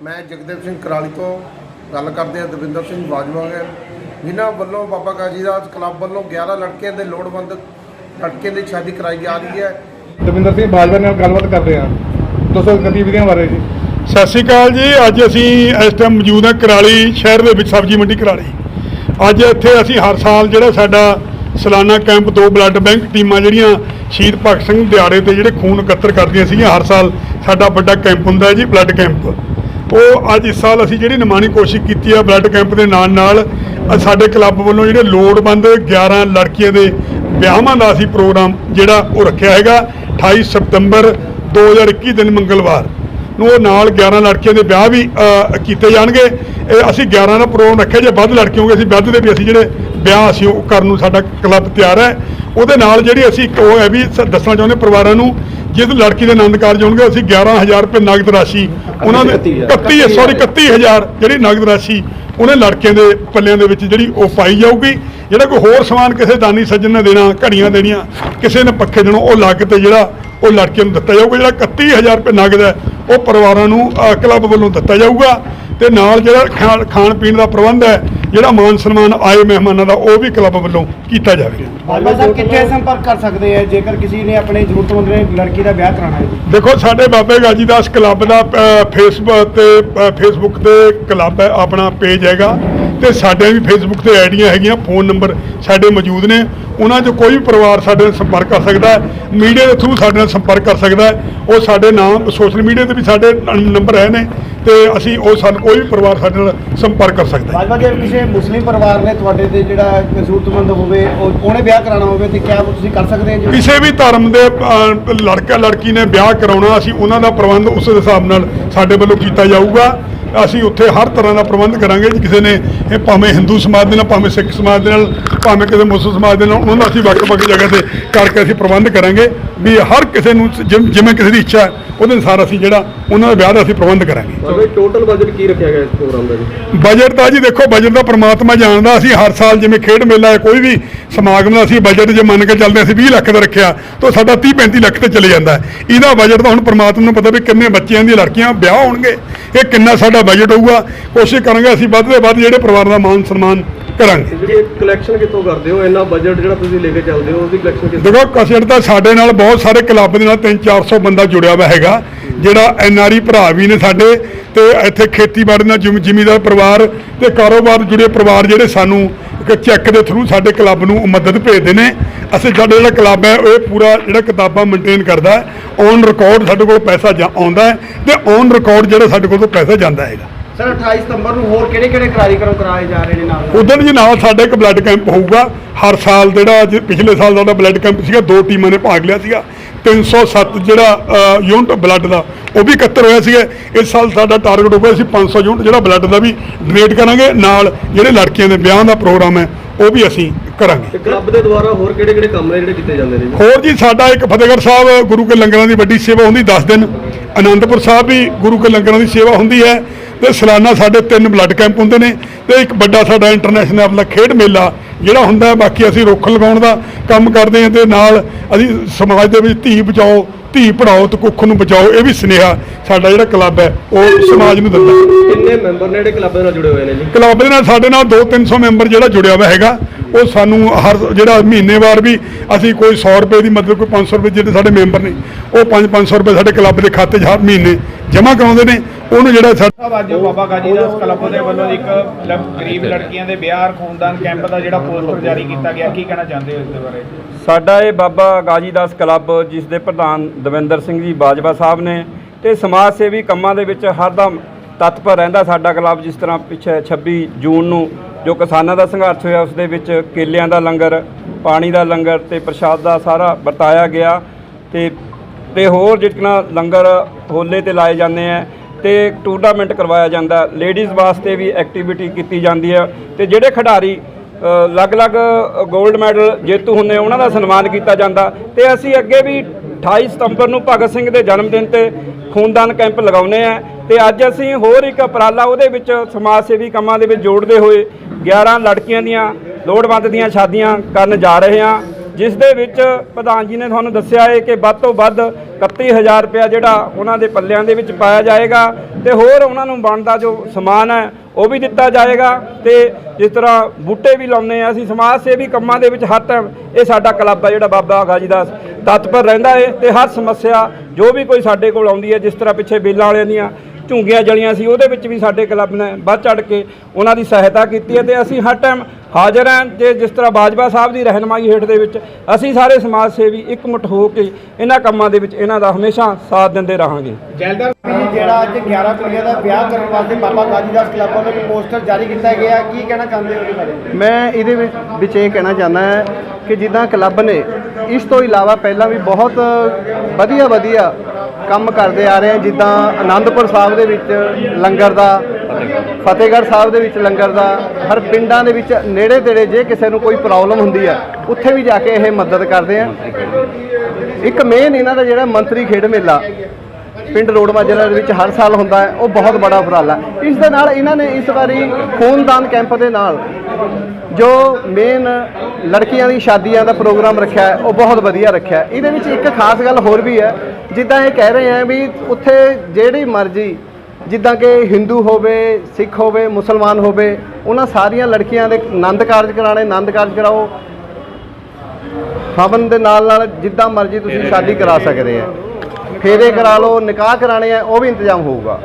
ਮੈਂ ਜਗਦੇਵ ਸਿੰਘ ਕਰਾਲੀ ਤੋਂ ਗੱਲ ਕਰਦੇ ਹਾਂ ਦਵਿੰਦਰ ਸਿੰਘ ਬਾਜਵਾ ਹੈ। ਜਿਨ੍ਹਾਂ ਵੱਲੋਂ ਬਾਬਾ ਗਾਜੀ ਦਾਸ ਕਲੱਬ ਵੱਲੋਂ 11 ਲੜਕਿਆਂ ਦੇ ਲੋੜਵੰਦ ਲੜਕਿਆਂ ਦੀ ਸ਼ਾਦੀ ਕਰਾਈ ਜਾ ਰਹੀ ਹੈ। ਦਵਿੰਦਰ ਸਿੰਘ ਬਾਜਵਾ ਨਾਲ ਗੱਲਬਾਤ ਕਰਦੇ ਹਾਂ। ਦੱਸੋ ਗਤੀਵਿਧੀਆਂ ਬਾਰੇ ਜੀ। ਸਤਿ ਸ਼੍ਰੀ ਅਕਾਲ ਜੀ। ਅੱਜ ਅਸੀਂ ਇਸ ਟਾਈਮ ਮੌਜੂਦ ਹਾਂ ਕਰਾਲੀ ਸ਼ਹਿਰ ਦੇ ਵਿੱਚ ਸਬਜ਼ੀ ਮੰਡੀ ਕਰਾਲੀ। ਅੱਜ ਇੱਥੇ ਅਸੀਂ ਹਰ ਸਾਲ ਜਿਹੜਾ ਸਾਡਾ ਸਾਲਾਨਾ ਕੈਂਪ ਦੋ ਬਲੱਡ ਬੈਂਕ ਟੀਮਾਂ ਜਿਹੜੀਆਂ ਸ਼ਹੀਦ ਭਗਤ ਸਿੰਘ ਦਿਹਾੜੇ ਤੇ ਜਿਹੜੇ ਖੂਨ ਇਕੱਤਰ ਕਰਦੀਆਂ ਸੀਗੀਆਂ ਹਰ ਸਾਲ ਸਾਡਾ ਵੱਡਾ ਕੈਂਪ ਹੁੰਦਾ ਹੈ ਜੀ ਬਲੱਡ ਕੈਂਪ। ਉਹ ਅੱਜ ਇਸ ਸਾਲ ਅਸੀਂ ਜਿਹੜੀ ਨਿਮਾਣੀ ਕੋਸ਼ਿਸ਼ ਕੀਤੀ ਆ ਬਲੱਡ ਕੈਂਪ ਦੇ ਨਾਲ ਨਾਲ ਸਾਡੇ ਕਲੱਬ ਵੱਲੋਂ ਜਿਹੜੇ ਲੋੜਵੰਦ 11 ਲੜਕੀਆਂ ਦੇ ਵਿਆਹਾਂ ਦਾ ਅਸੀਂ ਪ੍ਰੋਗਰਾਮ ਜਿਹੜਾ ਉਹ ਰੱਖਿਆ ਹੈਗਾ 28 ਸਤੰਬਰ 2021 ਦਿਨ ਮੰਗਲਵਾਰ ਨੂੰ ਉਹ ਨਾਲ 11 ਲੜਕੀਆਂ ਦੇ ਵਿਆਹ ਵੀ ਕੀਤੇ ਜਾਣਗੇ। ਇਹ ਅਸੀਂ 11 ਦਾ ਪ੍ਰੋਗਰਾਮ ਰੱਖਿਆ, ਜੇ ਵੱਧ ਲੜਕੀ ਹੋਣਗੇ ਅਸੀਂ ਵੱਧ ਦੇ ਵੀ ਅਸੀਂ ਜਿਹੜੇ ਵਿਆਹ ਅਸੀਂ ਉਹ ਕਰਨ ਨੂੰ ਸਾਡਾ ਕਲੱਬ ਤਿਆਰ ਹੈ। ਉਹਦੇ ਨਾਲ ਜਿਹੜੀ ਅਸੀਂ ਉਹ ਹੈ ਵੀ ਸ- ਦੱਸਣਾ ਚਾਹੁੰਦੇ ਪਰਿਵਾਰਾਂ ਨੂੰ, ਜਿਸ ਲੜਕੀ ਦੇ ਆਨੰਦ ਕਾਰਜ ਹੋਣਗੇ, ਅਸੀਂ 11000 ਰੁਪਏ ਨਗਦ ਰਾਸ਼ੀ ਉਹਨਾਂ ਦੇ 31 ਸੌਰੀ 31000 ਜਿਹੜੀ ਨਗਦ ਰਾਸ਼ੀ ਉਹਨੇ ਲੜਕਿਆਂ ਦੇ ਪੱਲਿਆਂ ਦੇ ਵਿੱਚ ਜਿਹੜੀ ਉਹ ਪਾਈ ਜਾਊਗੀ। ਜਿਹੜਾ ਕੋਈ ਹੋਰ ਸਮਾਨ ਕਿਸੇ ਦਾਨੀ ਸੱਜਣ ਨੇ ਦੇਣਾ ਘੜੀਆਂ ਦੇਣੀਆਂ ਕਿਸੇ ਨੇ ਪੱਖੇ ਦੇਣਾ ਉਹ ਲੱਗ ਤੇ ਜਿਹੜਾ ਉਹ ਲੜਕੀਆਂ ਨੂੰ ਦਿੱਤਾ ਜਾਊਗਾ। ਜਿਹੜਾ 31000 ਰੁਪਏ ਨਗਦ ਹੈ ਉਹ ਪਰਿਵਾਰਾਂ ਨੂੰ ਕਲੱਬ ਵੱਲੋਂ ਦਿੱਤਾ ਜਾਊਗਾ। ਤੇ ਨਾਲ ਜਿਹੜਾ ਖਾਣ ਪੀਣ ਦਾ ਪ੍ਰਬੰਧ ਹੈ ਜਿਹੜਾ ਮਾਨ ਸਨਮਾਨ ਆਏ ਮਹਿਮਾਨਾਂ ਦਾ ਉਹ ਵੀ ਕਲੱਬ ਵੱਲੋਂ ਕੀਤਾ ਜਾਵੇਗਾ ਬਾਬਾ ਸਾਹਿਬ ਕਿੱਥੇ ਸੰਪਰਕ ਕਰ ਸਕਦੇ ਆ? ਜੇਕਰ ਕਿਸੇ ਨੇ ਆਪਣੇ ਜ਼ਰੂਰਤਮੰਦ ਨੇ ਲੜਕੀ ਦਾ ਵਿਆਹ ਕਰਾਉਣਾ ਹੈ ਦੇਖੋ ਸਾਡੇ ਬਾਬੇ ਗਾਜੀ ਦਾਸ ਕਲੱਬ ਦਾ ਫੇਸਬੁੱਕ ਤੇ ਫੇਸਬੁੱਕ ਤੇ ਕਲੱਬ ਹੈ ਆਪਣਾ ਪੇਜ ਹੈਗਾ। ਤੇ ਸਾਡੇ ਵੀ ਫੇਸਬੁੱਕ ਤੇ ਆਈਡੀਆਂ ਹੈਗੀਆਂ ਫੋਨ ਨੰਬਰ ਸਾਡੇ ਮੌਜੂਦ ਨੇ। ਉਹਨਾਂ 'ਚ ਕੋਈ ਵੀ ਪਰਿਵਾਰ ਸਾਡੇ ਨਾਲ ਸੰਪਰਕ ਕਰ ਸਕਦਾ ਹੈ ਮੀਡੀਆ ਦੇ ਥਰੂ ਸਾਡੇ ਨਾਲ ਸੰਪਰਕ ਕਰ ਸਕਦਾ ਹੈ। ਉਹ ਸਾਡੇ ਨਾਮ ਸੋਸ਼ਲ ਮੀਡੀਆ ਤੇ ਵੀ ਸਾਡੇ ਨੰਬਰ ਹੈ ਨੇ। ਤੇ ਅਸੀਂ ਉਹ ਸਾਨੂੰ ਕੋਈ ਵੀ ਪਰਿਵਾਰ ਸਾਡੇ ਨਾਲ ਸੰਪਰਕ ਕਰ ਸਕਦਾ ਹੈ। ਬਾਜਵਾ ਜੇ ਕਿਸੇ ਮੁਸਲਿਮ ਪਰਿਵਾਰ ਨੇ ਤੁਹਾਡੇ ਤੇ ਜਿਹੜਾ ਜ਼ਰੂਰਤਮੰਦ ਹੋਵੇ ਉਹ- ਉਹਨੇ ਵਿਆਹ ਕਰਾਉਣਾ ਹੋਵੇ ਤੇ ਕਿਆ ਤੁਸੀਂ ਕਰ ਸਕਦੇ ਹੋ? ਜੀ ਕਿਸੇ ਵੀ ਧਰਮ ਦੇ ਅਹ, ਲੜਕਾ ਲੜਕੀ ਨੇ ਵਿਆਹ ਕਰਾਉਣਾ ਅਸੀਂ ਉਹਨਾਂ ਦਾ ਪ੍ਰਬੰਧ ਉਸ ਹਿਸਾਬ ਨਾਲ ਸਾਡੇ ਵੱਲੋਂ ਕੀਤਾ ਜਾਊਗਾ। ਅਸੀਂ ਉੱਥੇ ਹਰ ਤਰ੍ਹਾਂ ਦਾ ਪ੍ਰਬੰਧ ਕਰਾਂਗੇ ਜੀ। ਕਿਸੇ ਨੇ ਇਹ ਭਾਵੇਂ ਹਿੰਦੂ ਸਮਾਜ ਦੇ ਨਾਲ ਭਾਵੇਂ ਸਿੱਖ ਸਮਾਜ ਦੇ ਨਾਲ ਭਾਵੇਂ ਕਿਸੇ ਮੁਸਲਿਮ ਸਮਾਜ ਦੇ ਨਾਲ ਉਹਨਾਂ ਦਾ ਅਸੀਂ ਵੱਖ-ਵੱਖ ਜਗ੍ਹਾ ਤੇ ਕਰਕੇ ਅਸੀਂ ਪ੍ਰਬੰਧ ਕਰਾਂਗੇ ਵੀ ਹਰ ਕਿਸੇ ਨੂੰ ਜਿ- ਜਿਵੇਂ ਕਿਸੇ ਦੀ ਇੱਛਾ ਹੈ ਉਹਦੇ ਅਨੁਸਾਰ ਅਸੀਂ ਜਿਹੜਾ ਉਹਨਾਂ ਦਾ ਵਿਆਹ ਦਾ ਅਸੀਂ ਪ੍ਰਬੰਧ ਕਰਾਂਗੇ। ਬਾਬਾ ਟੋਟਲ ਬਜਟ ਕੀ ਰੱਖਿਆ ਗਿਆ ਇਸ ਪ੍ਰੋਗਰਾਮ ਦਾ ਜੀ? ਬਜਟ ਤਾਂ ਜੀ ਦੇਖੋ ਬਜਟ ਦਾ ਪ੍ਰਮਾਤਮਾ ਜਾਣਦਾ ਅਸੀਂ ਹਰ ਸਾਲ ਜਿਵੇਂ ਖੇਡ ਮੇਲਾ ਹੈ ਕੋਈ ਵੀ ਸਮਾਗਮ ਦਾ ਅਸੀਂ ਬਜਟ ਜੇ ਮੰਨ ਕੇ ਚੱਲਦੇ ਅਸੀਂ 20 ਲੱਖ ਦਾ ਰੱਖਿਆ ਤਾਂ ਸਾਡਾ 30 35 ਲੱਖ ਤੇ ਚਲੇ ਜਾਂਦਾ ਇਹਦਾ ਬਜਟ ਤਾਂ ਹੁਣ ਪ੍ਰਮਾਤਮਾ ਨੂੰ ਪਤਾ ਵੀ ਕਿੰਨੇ ਬੱਚਿਆਂ ਦੀਆਂ ਲੜਕੀਆਂ ਵਿਆਹ ਹੋਣਗੇ। ਇਹ ਕਿੰਨਾ ਸਾਡਾ ਬਜਟ ਹੋਊਗਾ। ਕੋਸ਼ਿਸ਼ ਕਰਾਂਗੇ ਅਸੀਂ ਵੱਧ ਤੋਂ ਵੱਧ ਜਿਹੜੇ ਪਰਿਵਾਰ ਦਾ ਮਾਨ ਸਨਮਾਨ ਕਰਾਂਗੇ। ਜਿਹੜੀ ਕਲੈਕਸ਼ਨ ਕਿੱਥੋਂ ਕਰਦੇ ਹੋ? ਇੰਨਾ ਬਜਟ ਜਿਹੜਾ ਤੁਸੀਂ ਲੈ ਕੇ ਚੱਲਦੇ ਹੋ ਉਹਦੀ ਕਲੈਕਸ਼ਨ ਕਿੱਥੋਂ? ਦੇਖੋ ਕਸਟ ਤਾਂ ਸਾਡੇ ਨਾਲ ਬਹੁਤ ਸਾਰੇ ਕਲੱਬ ਦੇ ਨਾਲ 3-400 ਬੰਦਾ ਜੁੜਿਆ ਹੋਇਆ ਹੈਗਾ। ਜਿਹੜਾ ਐਨਆਰਈ ਭਰਾ ਵੀ ਨੇ ਸਾਡੇ ਤੇ ਇੱਥੇ ਖੇਤੀਬਾੜੀ ਨਾਲ ਜ਼ਿਮੀ- ਜ਼ਿਮੀਂਦਾਰ ਪਰਿਵਾਰ ਤੇ ਕਾਰੋਬਾਰ ਜੁੜੇ ਪਰਿਵਾਰ ਜਿਹੜੇ ਸਾਨੂੰ ਇੱਕ ਚੈੱਕ ਦੇ ਥਰੂ ਸਾਡੇ ਕਲੱਬ ਨੂੰ ਮਦਦ ਭੇਜਦੇ ਨੇ। ਅਸੀਂ ਸਾਡਾ ਜਿਹੜਾ ਕਲੱਬ ਹੈ ਇਹ ਪੂਰਾ ਜਿਹੜਾ ਕਿਤਾਬਾਂ ਮੇਨਟੇਨ ਕਰਦਾ ਹੈ। ਔਨ ਰਿਕਾਰਡ ਸਾਡੇ ਕੋਲ ਪੈਸਾ ਜਾ- ਆਉਂਦਾ ਹੈ ਤੇ ਔਨ ਰਿਕਾਰਡ ਜਿਹੜਾ ਸਾਡੇ ਕੋਲ ਤੋਂ ਪੈਸਾ ਜਾਂਦਾ ਹੈਗਾ। ਸਰ 28 ਸਤੰਬਰ ਨੂੰ ਹੋਰ ਕਿਹੜੇ ਕਿਹੜੇ ਕਾਰਜਕ੍ਰਮ ਕਰਾਏ ਜਾ ਰਹੇ ਨੇ ਨਾਲ? ਉਦੋਂ ਜੀ ਨਾਲ ਸਾਡੇ ਇੱਕ ਬਲੱਡ ਕੈਂਪ ਹੋਊਗਾ। ਹਰ ਸਾਲ ਜਿਹੜਾ ਪਿਛਲੇ ਸਾਲ ਸਾਡਾ ਬਲੱਡ ਕੈਂਪ ਸੀਗਾ ਦੋ ਟੀਮਾਂ ਨੇ ਭਾਗ ਲਿਆ ਸੀਗਾ। 307 ਜਿਹੜਾ ਯੂਨਿਟ ਬਲੱਡ ਦਾ ਉਹ ਵੀ ਇਕੱਤਰ ਹੋਇਆ ਸੀਗਾ। ਇਸ ਸਾਲ ਸਾਡਾ ਟਾਰਗੇਟ ਹੋਊਗਾ ਅਸੀਂ 500 ਯੂਨਿਟ ਜਿਹੜਾ ਬਲੱਡ ਦਾ ਵੀ ਡੋਨੇਟ ਕਰਾਂਗੇ। ਨਾਲ ਜਿਹੜੇ ਲੜਕੀਆਂ ਦੇ ਵਿਆਹ ਦਾ ਪ੍ਰੋਗਰਾਮ ਹੈ ਉਹ ਵੀ ਅਸੀਂ ਕਰਾਂਗੇ। ਕਲੱਬ ਦੇ ਦੁਆਰਾ ਹੋਰ ਕਿਹੜੇ ਕਿਹੜੇ ਕੰਮ ਨੇ ਜਿਹੜੇ ਕੀਤੇ ਜਾਂਦੇ ਨੇ ਹੋਰ ਜੀ ਸਾਡਾ ਇੱਕ ਫਤਿਹਗੜ੍ਹ ਸਾਹਿਬ ਗੁਰੂ ਕੇ ਲੰਗਰਾਂ ਦੀ ਵੱਡੀ ਸੇਵਾ ਹੁੰਦੀ 10 ਦਿਨ। ਆਨੰਦਪੁਰ ਸਾਹਿਬ ਵੀ ਗੁਰੂ ਕੇ ਲੰਗਰਾਂ ਦੀ ਸੇਵਾ ਹੁੰਦੀ ਹੈ। ਤੇ ਸਾਲਾਨਾ ਸਾਡੇ ਤਿੰਨ ਬਲੱਡ ਕੈਂਪ ਹੁੰਦੇ ਨੇ। ਤੇ ਇੱਕ ਵੱਡਾ ਸਾਡਾ ਇੰਟਰਨੈਸ਼ਨਲ ਖੇਡ ਮੇਲਾ ਜਿਹੜਾ ਹੁੰਦਾ। ਬਾਕੀ ਅਸੀਂ ਰੁੱਖ ਲਗਾਉਣ ਦਾ ਕੰਮ ਕਰਦੇ ਹਾਂ ਤੇ ਨਾਲ ਅਸੀਂ ਸਮਾਜ ਦੇ ਵਿੱਚ ਧੀ ਬਚਾਓ ਧੀ ਪੜਾਓ ਤੇ ਕੁੱਖ ਨੂੰ ਬਚਾਓ ਇਹ ਵੀ ਸੁਨੇਹਾ ਸਾਡਾ ਜਿਹੜਾ ਕਲੱਬ ਹੈ ਉਹ ਸਮਾਜ ਨੂੰ ਦਿੰਦਾ ਕਿੰਨੇ ਮੈਂਬਰ ਨੇ ਜਿਹੜੇ ਕਲੱਬ ਦੇ ਨਾਲ ਜੁੜੇ ਹੋਏ ਨੇ ਜੀ ਕਲੱਬ ਦੇ ਨਾਲ ਸਾਡੇ ਨਾਲ 2-300 ਮੈਂਬਰ ਜਿਹੜਾ ਜੁੜਿਆ ਹੋਇਆ ਹੈਗਾ ਉਹ ਸਾਨੂੰ ਹਰ ਜਿਹੜਾ ਮਹੀਨੇਵਾਰ ਵੀ ਅਸੀਂ ਕੋਈ 100 ਰੁਪਏ ਦੀ ਮਤਲਬ ਕੋਈ 500 ਰੁਪਏ ਜਿਹੜੇ ਸਾਡੇ ਮੈਂਬਰ ਨੇ ਉਹ 5-500 ਰੁਪਏ ਸਾਡੇ ਕਲੱਬ ਦੇ ਖਾਤੇ 'ਚ ਹਰ ਮਹੀਨੇ ਜਮ੍ਹਾਂ ਕਰਾਉਂਦੇ ਨੇ ਉਹਨੂੰ ਜਿਹੜਾ ਸਾਡਾ ਸਾਹਿਬ ਅੱਜ ਬਾਬਾ ਗਾਜੀ ਦਾਸ ਕਲੱਬ ਦੇ ਵੱਲੋਂ ਇੱਕ ਗਰੀਬ ਲੜਕੀਆਂ ਦੇ ਵਿਆਹ ਖੂਨਦਾਨ ਕੈਂਪ ਦਾ ਜਿਹੜਾ ਪੋਸਟਰ ਜਾਰੀ ਕੀਤਾ ਗਿਆ ਕੀ ਕਹਿਣਾ ਚਾਹੁੰਦੇ ਹੋ ਇਸ ਦੇ ਬਾਰੇ? ਸਾਡਾ ਇਹ ਬਾਬਾ ਗਾਜੀਦਾਸ ਕਲੱਬ ਜਿਸ ਦੇ ਪ੍ਰਧਾਨ ਦਵਿੰਦਰ ਸਿੰਘ ਜੀ ਬਾਜਵਾ ਸਾਹਿਬ ਨੇ ਤੇ ਸਮਾਜ ਸੇਵੀ ਕੰਮਾਂ ਦੇ ਵਿੱਚ ਹਰਦਮ ਤਤਪਰ ਰਹਿੰਦਾ ਸਾਡਾ ਕਲੱਬ ਜਿਸ ਤਰ੍ਹਾਂ ਪਿੱਛੇ 26 ਜੂਨ ਨੂੰ ਜੋ ਕਿਸਾਨਾਂ ਦਾ ਸੰਘਰਸ਼ ਹੋਇਆ ਉਸ ਦੇ ਵਿੱਚ ਕੇਲਿਆਂ ਦਾ ਲੰਗਰ ਪਾਣੀ ਦਾ ਲੰਗਰ ਤੇ ਪ੍ਰਸ਼ਾਦ ਦਾ ਸਾਰਾ ਵਰਤਾਇਆ ਗਿਆ ਤੇ ਤੇ ਹੋਰ ਜਿਤਨਾ ਲੰਗਰ ਹੋਲੇ ਤੇ ਲਾਏ ਜਾਂਦੇ ਆ ਤੇ ਟੂਰਨਾਮੈਂਟ ਕਰਵਾਇਆ ਜਾਂਦਾ ਲੇਡੀਜ਼ ਵਾਸਤੇ ਵੀ ਐਕਟੀਵਿਟੀ ਕੀਤੀ ਜਾਂਦੀ ਹੈ ਤੇ ਜਿਹੜੇ ਖਿਡਾਰੀ ਅਲੱਗ-ਅਲੱਗ 골ਡ ਮੈਡਲ ਜੇਤੂ ਹੁੰਦੇ ਉਹਨਾਂ ਦਾ ਸਨਮਾਨ ਕੀਤਾ ਜਾਂਦਾ। ਤੇ ਅਸੀਂ ਅੱਗੇ ਵੀ 28 ਸਤੰਬਰ ਨੂੰ ਭਗਤ ਸਿੰਘ ਦੇ ਜਨਮ ਦਿਨ ਤੇ ਖੂਨਦਾਨ ਕੈਂਪ ਲਗਾਉਨੇ ਆ ਤੇ ਅੱਜ ਅਸੀਂ ਹੋਰ ਇੱਕ ਉਪਰਾਲਾ ਉਹਦੇ ਵਿੱਚ ਸਮਾਜ ਸੇਵੀ ਕੰਮਾਂ ਦੇ ਵਿੱਚ ਜੋੜਦੇ ਹੋਏ 11 ਲੜਕੀਆਂ ਦੀਆਂ ਲੋੜਵੰਦ ਦੀਆਂ ਸ਼ਾਦੀਆਂ ਕਰਨ ਜਾ ਰਹੇ ਹਾਂ। ਜਿਸ ਦੇ ਵਿੱਚ ਪ੍ਰਧਾਨ ਜੀ ਨੇ ਤੁਹਾਨੂੰ ਦੱਸਿਆ ਹੈ ਕਿ ਵੱਧ ਤੋਂ ਵੱਧ 31000 ਰੁਪਇਆ ਜਿਹੜਾ ਉਹਨਾਂ ਦੇ ਪੱਲਿਆਂ ਦੇ ਵਿੱਚ ਪਾਇਆ ਜਾਏਗਾ ਤੇ ਹੋਰ ਉਹਨਾਂ ਨੂੰ ਬਣਦਾ ਜੋ ਸਮਾਨ ਹੈ, ਉਹ ਵੀ ਦਿੱਤਾ ਜਾਏਗਾ ਤੇ ਜਿਸ ਤਰ੍ਹਾਂ ਬੂਟੇ ਵੀ ਲਾਉਂਦੇ ਆ ਅਸੀਂ ਸਮਾਜ ਸੇਵੀ ਕੰਮਾਂ ਦੇ ਵਿੱਚ ਹਰ ਟਾਈਮ ਇਹ ਸਾਡਾ ਕਲੱਬ ਹੈ ਜਿਹੜਾ ਬਾਬਾ ਗਾਜੀਦਾਸ ਤਤਪਰ ਰਹਿੰਦਾ ਹੈ ਤੇ ਹਰ ਸਮੱਸਿਆ ਜੋ ਵੀ ਕੋਈ ਸਾਡੇ ਕੋਲ ਆਉਂਦੀ ਹੈ, ਜਿਸ ਤਰ੍ਹਾਂ ਪਿੱਛੇ ਬੇਲਾਂ ਵਾਲਿਆਂ ਦੀਆਂ ਝੁੰਗੀਆਂ ਜਲੀਆਂ ਸੀ, ਉਹਦੇ ਵਿੱਚ ਵੀ ਸਾਡੇ ਕਲੱਬ ਨੇ ਵੱਧ ਚੜ ਕੇ ਉਹਨਾਂ ਦੀ ਸਹਾਇਤਾ ਕੀਤੀ ਹੈ ਤੇ ਅਸੀਂ ਹਰ ਟਾਈਮ ਹਾਜ਼ਰ ਹਾਂ ਤੇ ਜਿਸ ਤਰ੍ਹਾਂ ਬਾਜਵਾ ਸਾਹਿਬ ਦੀ ਰਹਿਨਮਾਈ ਹੇਠ ਦੇ ਵਿੱਚ ਅਸੀਂ ਸਾਰੇ ਸਮਾਜ ਸੇਵੀ ਇਕਮੁੱਠ ਹੋ ਕੇ ਇਹਨਾਂ ਕੰਮਾਂ ਦੇ ਵਿੱਚ ਇਹਨਾਂ ਦਾ ਹਮੇਸ਼ਾ ਸਾਥ ਦਿੰਦੇ ਰਹਾਂਗੇ। ਜੈਲਦਾਰ ਜੀ ਜਿਹੜਾ ਅੱਜ 11 ਕੁੜੀਆਂ ਦਾ ਵਿਆਹ ਕਰਨ ਵਾਸਤੇ ਬਾਬਾ ਗਾਜੀਦਾਸ ਕਲੱਬ ਵੱਲੋਂ ਇੱਕ ਪੋਸਟਰ ਜਾਰੀ ਕੀਤਾ ਗਿਆ ਕੀ ਕਹਿਣਾ ਚਾਹੁੰਦੇ ਹੋ ਇਹਦੇ ਬਾਰੇ? ਮੈਂ ਇਹਦੇ ਵਿੱਚ ਵਿੱਚ ਇਹ ਕਹਿਣਾ ਚਾਹੁੰਦਾ ਹਾਂ ਕਿ ਜਿੱਦਾਂ ਕਲੱਬ ਨੇ ਇਸ ਤੋਂ ਇਲਾਵਾ ਪਹਿਲਾਂ ਵੀ ਬਹੁਤ ਵਧੀਆ ਵਧੀਆ ਕੰਮ ਕਰਦੇ ਆ ਰਹੇ ਆ ਜਿੱਦਾਂ ਆਨੰਦਪੁਰ ਸਾਹਿਬ ਦੇ ਵਿੱਚ ਲੰਗਰ ਦਾ ਫਤਿਹਗੜ੍ਹ ਸਾਹਿਬ ਦੇ ਵਿੱਚ ਲੰਗਰ ਦਾ, ਹਰ ਪਿੰਡਾਂ ਦੇ ਵਿੱਚ ਨੇੜੇ ਤੇੜੇ ਜੇ ਕਿਸੇ ਨੂੰ ਕੋਈ ਪ੍ਰੋਬਲਮ ਹੁੰਦੀ ਹੈ ਉੱਥੇ ਵੀ ਜਾ ਕੇ ਇਹ ਮਦਦ ਕਰਦੇ ਆ। ਇੱਕ ਮੇਨ ਇਹਨਾਂ ਦਾ ਜਿਹੜਾ ਮੰਤਰੀ ਖੇਡ ਮੇਲਾ, ਪਿੰਡ ਰੋਡ ਮਾਜਰਾ ਦੇ ਵਿੱਚ ਹਰ ਸਾਲ ਹੁੰਦਾ ਹੈ, ਉਹ ਬਹੁਤ ਬੜਾ ਉਪਰਾਲਾ। ਇਸ ਦੇ ਨਾਲ ਇਹਨਾਂ ਨੇ ਇਸ ਵਾਰੀ ਖੂਨਦਾਨ ਕੈਂਪ ਦੇ ਨਾਲ ਜੋ ਮੇਨ ਲੜਕੀਆਂ ਦੀ ਸ਼ਾਦੀਆਂ ਦਾ ਪ੍ਰੋਗਰਾਮ ਰੱਖਿਆ ਹੈ, ਉਹ ਬਹੁਤ ਵਧੀਆ ਰੱਖਿਆ ਇਹਦੇ ਵਿੱਚ ਇੱਕ ਖਾਸ ਗੱਲ ਹੋਰ ਵੀ ਹੈ, ਜਿੱਦਾਂ ਇਹ ਕਹਿ ਰਹੇ ਆ ਵੀ ਉੱਥੇ ਜਿਹੜੀ ਮਰਜ਼ੀ ਜਿੱਦਾਂ ਕਿ ਹਿੰਦੂ ਹੋਵੇ ਸਿੱਖ ਹੋਵੇ ਮੁਸਲਮਾਨ ਹੋਵੇ ਉਹਨਾਂ ਸਾਰੀਆਂ ਲੜਕੀਆਂ ਦੇ ਆਨੰਦ ਕਾਰਜ ਕਰਾਣੇ ਆਨੰਦ ਕਾਰਜ ਕਰਾਓ। ਹਵਨ ਦੇ ਨਾਲ ਨਾਲ ਜਿੱਦਾਂ ਮਰਜ਼ੀ ਤੁਸੀਂ ਸ਼ਾਦੀ ਕਰਾ ਸਕਦੇ ਆ। ਫੇਰੇ ਕਰਾ ਲਓ ਨਿਕਾਹ ਕਰਾਣੇ ਆ ਉਹ ਵੀ ਇੰਤਜ਼ਾਮ ਹੋਊਗਾ।